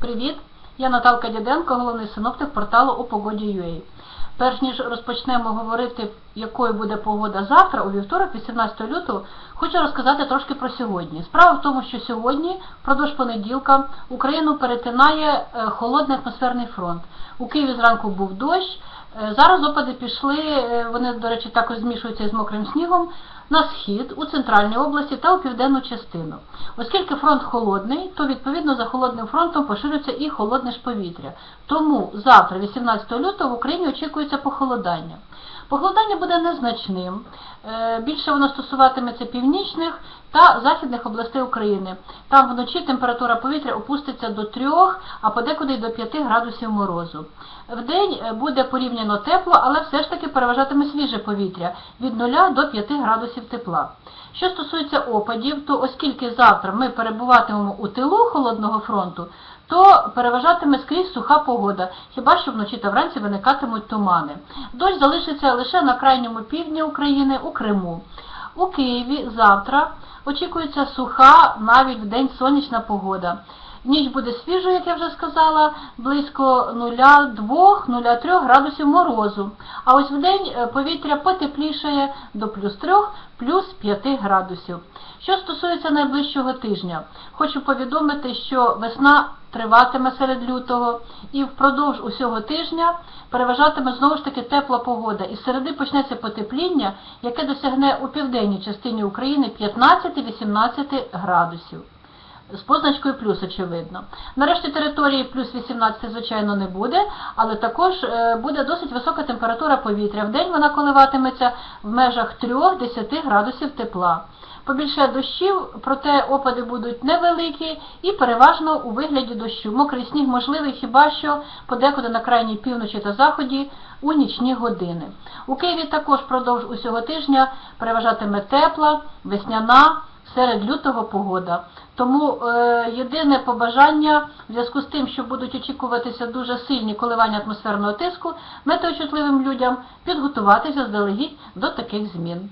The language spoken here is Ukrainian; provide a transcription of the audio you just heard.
Привіт! Я Наталка Дяденко, головний синоптик порталу у погоді.ua. Перш ніж розпочнемо говорити, якою буде погода завтра, у вівторок, 18 лютого, хочу розказати трошки про сьогодні. Справа в тому, що сьогодні, впродовж понеділка, Україну перетинає е, холодний атмосферний фронт. У Києві зранку був дощ. е, Зараз опади пішли, е, вони, до речі, також змішуються із мокрим снігом на схід, у центральній області та у південну частину. Оскільки фронт холодний, то відповідно за холодним фронтом поширюється і холодне ж повітря. Тому завтра, 18 лютого, в Україні очікується похолодання. Похолодання буде незначним. Е, Більше воно стосуватиметься північних та західних областей України. Там вночі температура повітря опуститься до 3, а подекуди й до 5 градусів морозу. Вдень е, буде порівняно тепло, але все ж таки переважатиме свіже повітря від 0 до 5 градусів тепла. Що стосується опадів, то оскільки завтра ми перебуватимемо у тилу холодного фронту, то переважатиме скрізь суха погода, хіба що вночі та вранці виникатимуть тумани. Дощ залишиться лише на крайньому півдні України у Криму. У Києві завтра очікується суха, навіть в день сонячна погода. Ніч буде свіжою, як я вже сказала, близько 0,2-0,3 градусів морозу. А ось в день е, повітря потеплішає до плюс 3, плюс 5 градусів. Що стосується найближчого тижня, хочу повідомити, що весна триватиме серед лютого і впродовж усього тижня переважатиме знову ж таки тепла погода. І з середи почнеться потепління, яке досягне у південній частині України 15-18 градусів. З позначкою плюс, очевидно. Нарешті території плюс 18, звичайно, не буде, але також е, буде досить висока температура повітря. В день вона коливатиметься в межах 3-10 градусів тепла. Побільше дощів, проте опади будуть невеликі і переважно у вигляді дощу. Мокрий сніг можливий хіба що подекуди на крайній півночі та заході у нічні години. У Києві також впродовж усього тижня переважатиме тепла, весняна, серед лютого погода. Тому е, єдине побажання в зв'язку з тим, що будуть очікуватися дуже сильні коливання атмосферного тиску, метеочутливим людям підготуватися заздалегідь до таких змін.